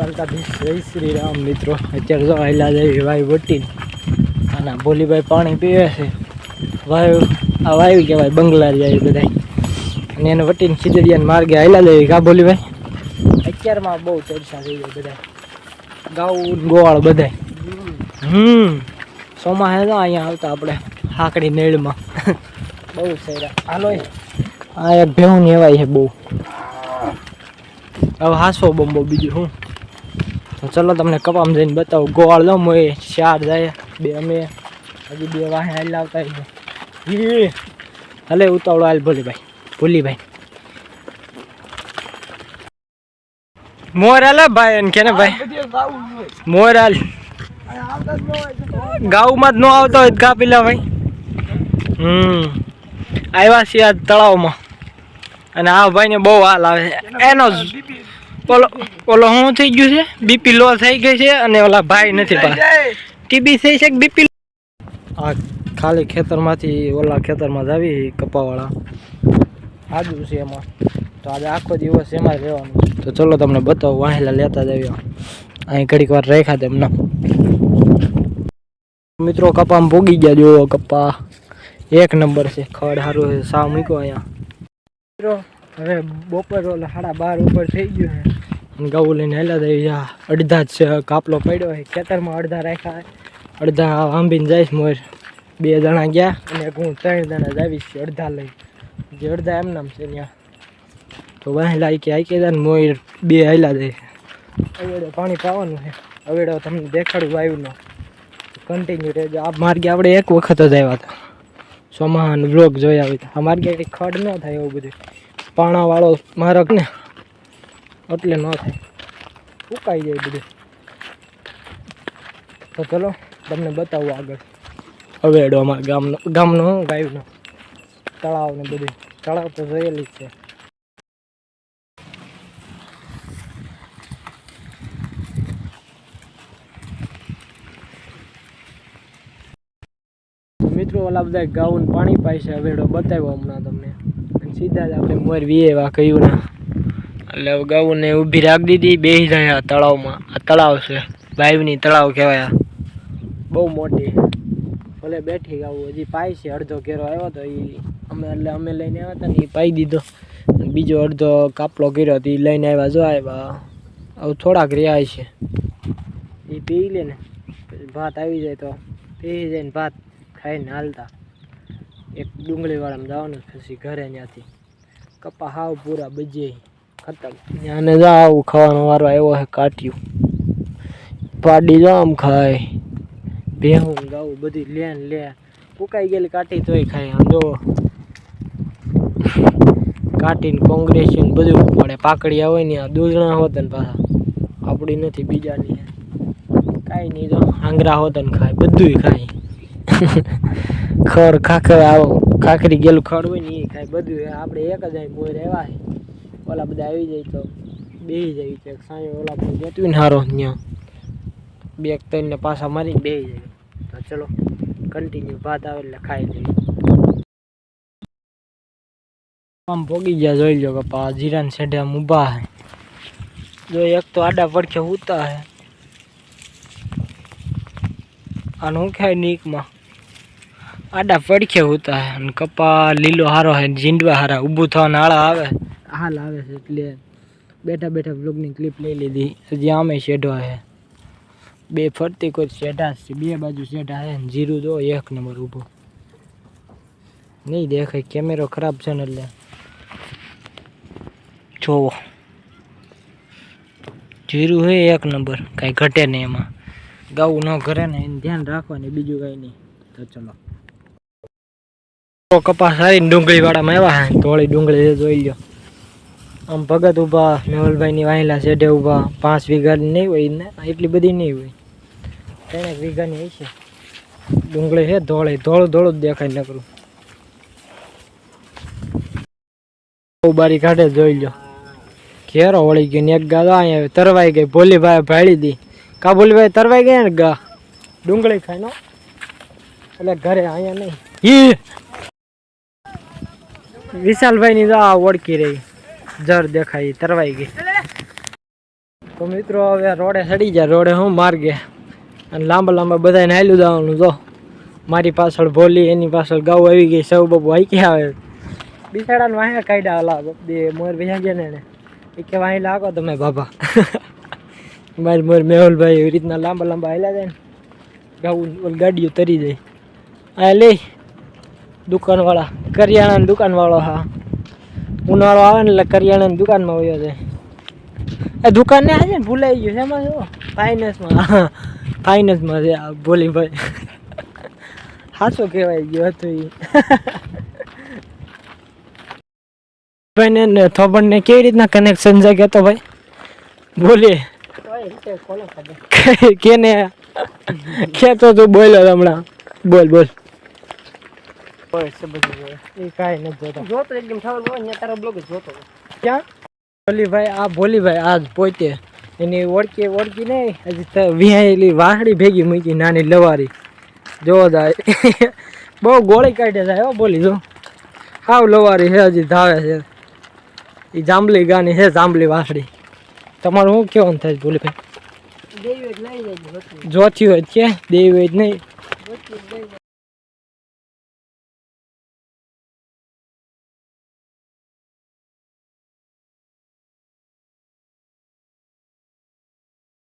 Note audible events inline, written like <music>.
ચાલતા જય શ્રી રામ મિત્રો. અત્યારે જો આયલા દેવી વાયુ વટી અને ભોલીભાઈ પાણી પીવે છે. વાયુ, આ વાયુ કહેવાય બંગલા જાય બધા અને એને વટીને ખીજડીયાને માર્ગે આયલા દેવી કા ભોલીભાઈ? અત્યારમાં બહુ ચર્ચા થઈ ગઈ બધા ગાઉ ગોવાળ બધાય. હમ. સોમા હે અહીંયા આવતા આપણે, હાકડી નેળમાં. બહુ સૈરા. હાલો. આ એક ભેવું એવાય છે બહુ. હવે હાસો બોમ્બો બીજું તો ચલો તમને કપામ જઈને બતાવું. ગોળ લો મોય ચાર જાય. બે અમે. હજી બે વાહે હાલ આવતા હી હલે ઉતાવળો હાલ ભોલીભાઈ. ભૂલીભાઈ. મોર હાલે ભાઈ, એને કેને ભાઈ? મોર હાલ. ગાઉમાં જ ન આવતો હોય ગા કાપી લે ભાઈ. હમ. આવ્યા છીએ તળાવમાં. અને આ ભાઈને બહુ હાલ આવે. એનો ઓલો ઓલો શું થઈ ગયું છે બીપી લો થઈ ગઈ છે અને ઓલા ભાઈ નથી પા ટીબી થઈ છે કે બીપી આ ખાલી ખેતરમાંથી ઓલા ખેતરમાં જ આવી કપાવાળા. આજુ છે એમાં. તો આજે આખો દિવસ એમાં રહેવાનું તો ચલો તમને બતાવું વાહેલા લેતા જ આવ્યા. અહીં ઘડીક વાર રાખ્યા તેમના મિત્રો કપામાં ભોગી ગયા જો કપા. એક નંબર છે ખડ સારું છે સાવ મૂક્યો અહીંયા. મિત્રો હવે બપોર ઓલા સાડા બાર ઉપર થઈ ગયું છે. ઘઉં લઈને હેલા દઈ અડધા જ કાપલો પડ્યો હોય, ખેતરમાં અડધા રાખ્યા અડધા આંબીને જઈશ મોર. બે જણા ગયા અને હું ત્રણ જણા જ આવીશ અડધા લઈ. જે અડધા એમ નામ છે ત્યાં. તો વહેલા કે આઈ ને મોર બે હેલા દઈ અવેડો પાણી પાવાનું છે. અવેડો તમને દેખાડું વાયુનો કન્ટિન્યુ રહેજો. આ માર્ગે આપણે એક વખત જ આવ્યા હતા. સોમાન બ્લોગ જોઈ આવી હતા આ માર્ગે ખડ ન થાય એવું બધું. પાણાવાળો મારક ને એટલે ન થાય. ઉકાઈ જાય બધું. તો ચલો, તમને બતાવું આગળ. અવેડો અમારા ગામનો ગામનો ગાયનો. તળાવ ને બધું. તળાવ તો જોયેલી જ છે. મિત્રો, ઓલા બધા ગાઉન પાણી પાય છે. અવેડો બતાવ્યો હમણાં તમને. સીધા જ આપણે મોર વીએ એવા કહ્યું ને. એટલે ગાઉને ઊભી રાખી દીધી જાય આ તળાવમાં. આ તળાવ છે ભાઈની તળાવ કહેવાય. બહુ મોટી. ભલે બેઠી ગાવું, હજી પાય છે, અડધો ઘેરો આવ્યો હતો એ અમે એટલે અમે લઈને આવ્યા હતા ને એ પાઈ દીધો. બીજો અડધો કાપલો કર્યો તો એ લઈને આવ્યા, જો આવ્યા. હવે થોડાક રહ્યા છે એ પી લે ને ભાત આવી જાય તો પી જાય ને ભાત ખાઈને હાલતા. એક ડુંગળીવાળામાં જવાનું પછી ઘરે ત્યાંથી. કપા હાવ પૂરા બજે. ખતમ ત્યાંને જા આવું ખાવાનો વારો આવ્યો છે કાટ્યું. પાડી જો આમ ખાય. ભેહું ગાવું બધી ને લે. ફૂકાઈ ગયેલી કાટી તોય ખાય. આમ જો કાટીને કોંગ્રેસી બધું પડે. પાકડિયા હોય ને આ દૂધણા હોત ને પાછા. આપણી નથી, બીજાની. કાંઈ નહીં તો આંગરા હોત ને ખાય. બધુંય ખાય. <laughs> ખર ખાખર આવો. ખાખરી ગયેલું ખડ હોય ને એ ખાય. બધું આપણે એક જ અહીં મોર એવા ઓલા બધા આવી જાય તો બેસી જાય છે. સાંજે ઓલા પણ જતું ને હારો ત્યાં. બે તરીને પાછા મારી બે જાય. તો ચલો કન્ટિન્યુ ભાત આવે એટલે ખાઈ લઈએ. આમ ભોગી ગયા જોઈ લો કપા જીરાન છેડે આમ ઊભા હે. જો એક તો આડા પડખે ઉતા હે. અને હું ખાય નીકમાં? આડા પડખે ઉતા હે અને કપા લીલો હારો હે જીંડવા હારા ઊભું થવાના આળા આવે. હાલ આવે છે, એટલે બેઠા બેઠા બ્લોગની ક્લિપ લઈ લીધી. હજી આમે શેઢો હે. બે ફરતી કોઈ શેઢા છે, બે બાજુ શેઢા હે જીરું જો એક નંબર ઊભો. નહીં દેખાય કેમેરો ખરાબ છે ને એટલે. જોવો. જીરું હોય એક નંબર, કાંઈ ઘટે નહીં એમાં. ગાવું ન ઘરે ને એને ધ્યાન રાખવાની, બીજું કાંઈ નહીં. તો ચલો. કપાસ સારી ડુંગળી વાળામાં આવ્યા હે, ધોળી ડુંગળી છે જોઈ લ્યો. આમ ભગત ઊભા મેહુલભાઈની વાહેલા શેઢે ઊભા, પાંચ વીઘાની નહીં હોય ને, એટલી બધી નહીં હોય. ત્રણેક વીઘાની હોય છે ડુંગળી છે, ધોળે, ધોળું ધોળું જ દેખાય નકરું. બારી કાઢે જોઈ લો ઘેરો વળી ગયો ને એક ગા અહીંયા તરવાઈ ગઈ, ભોલીભાઈ ભાળી દી. કા ભોલીભાઈ તરવાઈ ગયા ને ગા? ડુંગળી ખાય નો? એટલે ઘરે અહીંયા નહીં. વિશાલભાઈ ની તો ઓળખી રહી. જર દેખાય, તરવાઈ ગઈ. તો મિત્રો, હવે રોડે ચડી જાય રોડે હું માર્ગે. અને લાંબા લાંબા બધાને હાલ્યું જવાનું, જો. મારી પાછળ ભોલી, એની પાછળ ગાઉ આવી ગઈ, સૌ બાબુ આઈકી આવે. બિસાડાને વાંહે કાઢ્યા ઓલા બે મોર બેસા ગયા ને એ કે વાંહી લાગો તમે બાબા <laughs> મારી મોર મેહુલભાઈ એવી રીતના લાંબા લાંબા હાલ્યા જાય ને, ગાઉ ગાડીઓ તરી જાય આ લે, દુકાનવાળા, કરિયાણાની દુકાનવાળો હા. ઉનાળો આવે ને એટલે કરિયાણાની દુકાનમાં વયો છે એ દુકાનને આજે ને ભૂલાઈ ગયું છે એમાં જો ફાઇનાન્સમાં ફાઇનાન્સમાં છે આ બોલી ભાઈ. <laughs> હાસો કહેવાય ગયો હતો એ <laughs> ભાઈને ને થોબણને કેવી રીતના કનેક્શન છે કેતો ભાઈ? બોલીએ કેને કેતો તું બોલ્યો હમણાં. બોલ બોલ. એ કાંઈ નથી જોતો જોતો એકદમ થવાનું હોય ને તારો બ્લોગ જોતો ક્યાં ભોલીભાઈ આ ભોલીભાઈ આજ પોતે એની ઓળખી ઓળખી નહીં હજી તો વિહાયેલી વાહડી ભેગી મૂકી નાની લવારી જોવો જાય બહુ ગોળી કાઢે જાય હો બોલી જો હાવ લવારી છે હજી ધાવે છે એ જાંબલી ગાની છે જાંબલી વાસળી તમારું શું કેવાનું થાય ભોલીભાઈ દેવી જ લઈ જાય જોતી હોય છે દેવી હોય જ નહીં